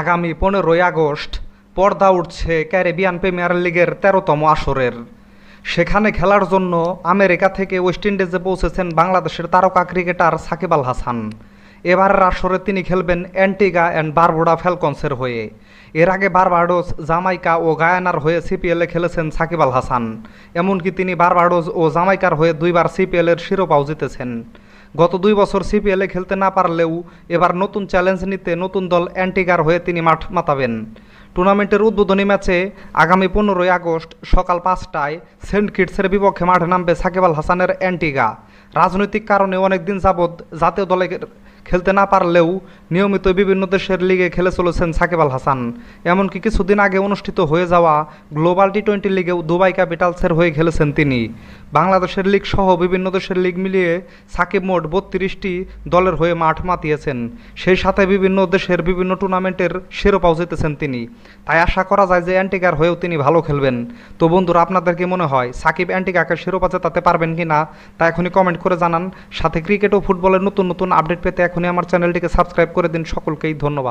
আগামী পনেরোই আগস্ট পর্দা উঠছে ক্যারেবিয়ান প্রিমিয়ার লিগের তেরোতম আসরের। সেখানে খেলার জন্য আমেরিকা থেকে ওয়েস্ট ইন্ডিজে পৌঁছেছেন বাংলাদেশের তারকা ক্রিকেটার সাকিব আল হাসান। এবারের আসরে তিনি খেলবেন অ্যান্টিগা অ্যান্ড বারবোডা ফ্যালকনসের হয়ে। এর আগে বারবাডোস, জামাইকা ও গায়ানার হয়ে সিপিএলে খেলেছেন সাকিব আল হাসান। এমনকি তিনি বারবাডোস ও জামাইকার হয়ে দুইবার সিপিএলের শিরোপাও জিতেছেন। গত দুই বছর সিপিএলে খেলতে না পারলেও এবার নতুন চ্যালেঞ্জ নিতে নতুন দল অ্যান্টিগার হয়ে তিনি মাঠ মাতাবেন। টুর্নামেন্টের উদ্বোধনী ম্যাচে আগামী পনেরোই আগস্ট সকাল পাঁচটায় সেন্ট কিটসের বিপক্ষে মাঠে নামবে সাকিব আল হাসানের অ্যান্টিগা রাজনৈতিক কারণে অনেকদিন যাবৎ জাতীয় দলে খেলতে না পারলেও নিয়মিত বিভিন্ন দেশের লিগে খেলে চলেছেন সাকিব আল হাসান। এমনকি কিছুদিন আগে অনুষ্ঠিত হয়ে যাওয়া গ্লোবাল টি টোয়েন্টি লিগেও দুবাই ক্যাপিটালসের হয়ে খেলেছেন তিনি। বাংলাদেশের লিগ সহ বিভিন্ন দেশের লিগ মিলিয়ে সাকিব মোট বত্রিশটি দলের হয়ে মাঠ মাতিয়েছেন। সেই সাথে বিভিন্ন দেশের বিভিন্ন টুর্নামেন্টের শিরোপাও জিতেছেন তিনি। তাই আশা করা যায় যে অ্যান্টিকার হয়েও তিনি ভালো খেলবেন। তো বন্ধুরা, আপনাদের কি মনে হয়, সাকিব অ্যান্টিকাকে শিরোপা জেতাতে পারবেন কি না তা এখনই কমেন্ট করে জানান। সাথে ক্রিকেট ও ফুটবলের নতুন নতুন আপডেট পেতে এখনই আমার চ্যানেলটিকে সাবস্ক্রাইব করে দিন। সকলকেই ধন্যবাদ।